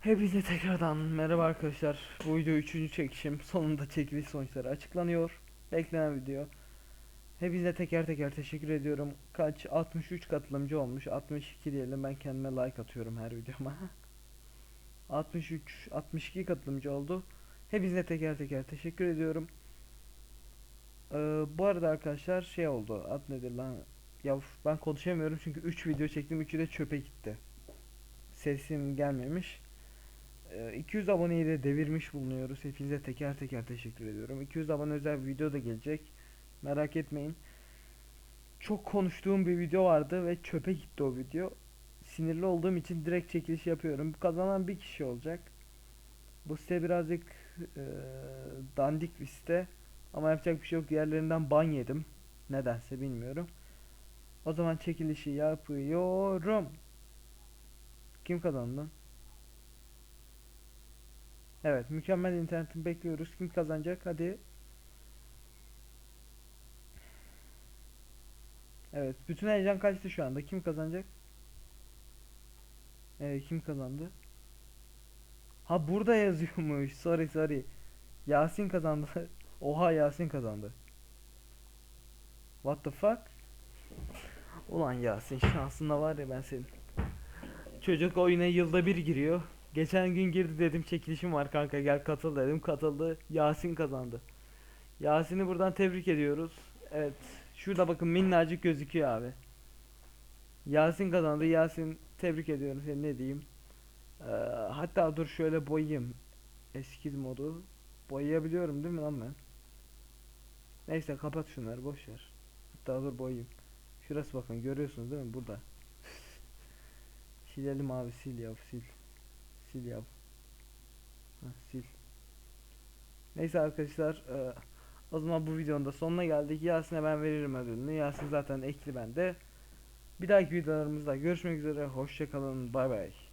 Hepinize tekrardan merhaba arkadaşlar. Bu video üçüncü çekişim. Sonunda çekiliş sonuçları açıklanıyor. Beklenen video. Hepinize teker teker teşekkür ediyorum. Kaç? 63 katılımcı olmuş. 62 diyelim. Ben kendime like atıyorum her videoma. 63, 62 katılımcı oldu. Hepinize teker teker teşekkür ediyorum. Ee, bu arada arkadaşlar şey oldu. Ad nedir lan? Ya ben konuşamıyorum çünkü 3 video çektim. 3'ü de çöpe gitti. Sesim gelmemiş. Ee, 200 aboneyi de devirmiş bulunuyoruz. Hepinize teker teker teşekkür ediyorum. 200 abone özel bir video da gelecek. Merak etmeyin. Çok konuştuğum bir video vardı ve çöpe gitti o video. Sinirli olduğum için direkt çekiliş yapıyorum. Kazanan bir kişi olacak. Bu site birazcık e, dandik bir site. Ama yapacak bir şey yok. Diğerlerinden ban yedim. Nedense bilmiyorum. O zaman çekilişi yapıyorum. Kim kazandı? Evet, mükemmel internetini bekliyoruz. Kim kazanacak? Hadi. Evet, bütün heyecan kaçtı şu anda. Kim kazanacak? Ee, kim kazandı? Ha burada yazıyormuş. Sorry sorry. Yasin kazandı. Oha Yasin kazandı. What the fuck? Ulan Yasin şansında var ya ben senin. Çocuk oyuna yılda bir giriyor. Geçen gün girdi dedim çekilişim var kanka gel katıl dedim katıldı Yasin kazandı. Yasin'i buradan tebrik ediyoruz. Evet şurada bakın minnacık gözüküyor abi. Yasin kazandı Yasin tebrik ediyorum seni ne diyeyim. Ee, hatta dur şöyle boyayayım. Eskiz modu. Boyayabiliyorum değil mi lan ben? Neyse kapat şunları boş ver. Hatta dur boyayayım. Şurası bakın görüyorsunuz değil mi burada. Silelim abi sil ya sil. Sil yap. Heh, sil. Neyse arkadaşlar e, o zaman bu videonun da sonuna geldik. Yasin'e ben veririm ödülünü. Yasin zaten ekli bende. Bir dahaki videolarımızda görüşmek üzere. Hoşçakalın. Bay bay.